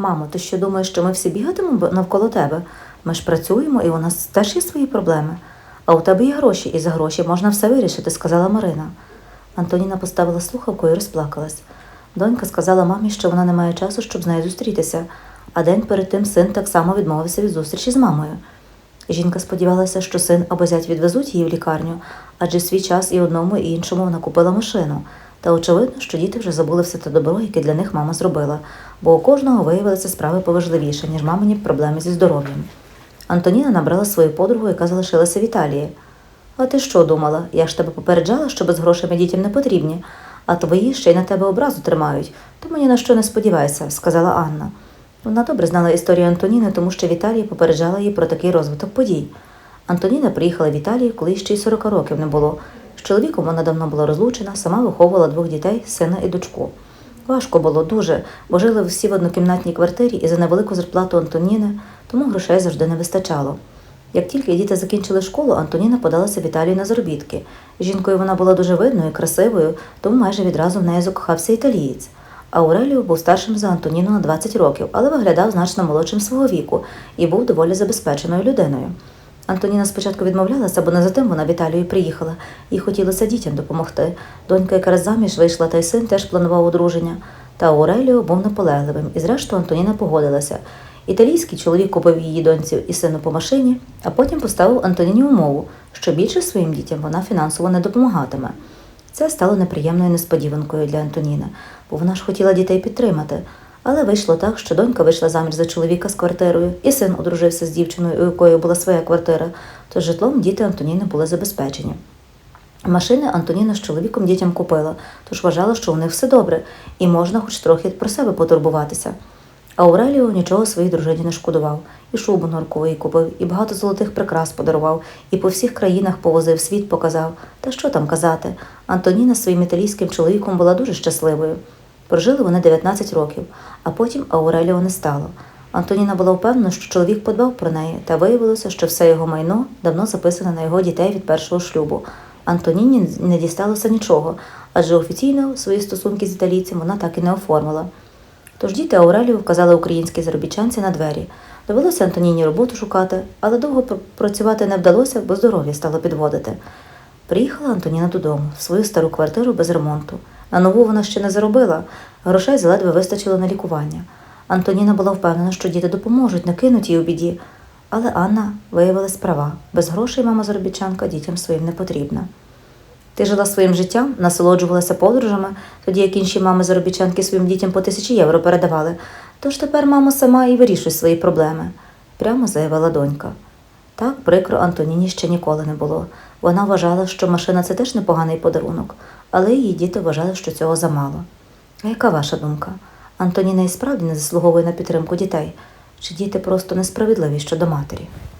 Мамо, ти що думаєш, що ми всі бігатимемо навколо тебе? Ми ж працюємо, і у нас теж є свої проблеми. А у тебе є гроші, і за гроші можна все вирішити, сказала Марина. Антоніна поставила слухавку і розплакалась. Донька сказала мамі, що вона не має часу, щоб з нею зустрітися, а день перед тим син так само відмовився від зустрічі з мамою. Жінка сподівалася, що син або зять відвезуть її в лікарню, адже свій час і одному, і іншому вона купила машину. Та очевидно, що діти вже забули все те добро, яке для них мама зробила, бо у кожного виявилися справи поважливіше, ніж мамині проблеми зі здоров'ям. Антоніна набрала свою подругу, яка залишилася в Італії. А ти що думала? Я ж тебе попереджала, що без грошей дітям не потрібні, а твої ще й на тебе образу тримають, то мені на що не сподівайся, сказала Анна. Вона добре знала історію Антоніни, тому що в Італії попереджала її про такий розвиток подій. Антоніна приїхала в Італію, коли ще й 40 років не було. З чоловіком вона давно була розлучена, сама виховувала двох дітей, сина і дочку. Важко було дуже, бо жили всі в однокімнатній квартирі і за невелику зарплату Антоніни, тому грошей завжди не вистачало. Як тільки діти закінчили школу, Антоніна подалася в Італію на заробітки. Жінкою вона була дуже видною, красивою, тому майже відразу в неї закохався італієць. Ауреліо був старшим за Антоніну на 20 років, але виглядав значно молодшим свого віку і був доволі забезпеченою людиною. Антоніна спочатку відмовлялася, бо не за тим вона в Італію приїхала, їй хотілося дітям допомогти. Донька якраз заміж вийшла, та й син теж планував одруження. Та Ауреліо був наполегливим, і зрештою Антоніна погодилася. Італійський чоловік купив її доньці і сину по машині, а потім поставив Антоніні умову, що більше своїм дітям вона фінансово не допомагатиме. Це стало неприємною несподіванкою для Антоніни, бо вона ж хотіла дітей підтримати. Але вийшло так, що донька вийшла заміж за чоловіка з квартирою, і син одружився з дівчиною, у якої була своя квартира, то житлом діти Антоніни були забезпечені. Машини Антоніна з чоловіком дітям купила, тож вважала, що у них все добре, і можна хоч трохи про себе потурбуватися. А Ауреліо нічого своїй дружині не шкодував, і шубу норкову їй купив, і багато золотих прикрас подарував, і по всіх країнах повозив світ, показав. Та що там казати? Антоніна з своїм італійським чоловіком була дуже щасливою. Прожили вони 19 років, а потім Ауреліо не стало. Антоніна була впевнена, що чоловік подбав про неї, та виявилося, що все його майно давно записане на його дітей від першого шлюбу. Антоніні не дісталося нічого, адже офіційно свої стосунки з італійцем вона так і не оформила. Тож діти Аурелію вказали українській заробітчанці на двері. Довелося Антоніні роботу шукати, але довго працювати не вдалося, бо здоров'я стало підводити. Приїхала Антоніна додому, в свою стару квартиру без ремонту. На нову вона ще не заробила, грошей заледве вистачило на лікування. Антоніна була впевнена, що діти допоможуть, не кинуть її у біді. Але Анна виявилась права. Без грошей мама заробітчанка дітям своїм не потрібна. Ти жила своїм життям, насолоджувалася подорожами, тоді як інші мами заробітчанки своїм дітям по тисячі євро передавали. Тож тепер мама сама і вирішує свої проблеми, прямо заявила донька. Так прикро Антоніні ще ніколи не було. Вона вважала, що машина це теж непоганий подарунок, але її діти вважали, що цього замало. А яка ваша думка? Антоніна і справді не заслуговує на підтримку дітей, чи діти просто несправедливі щодо матері?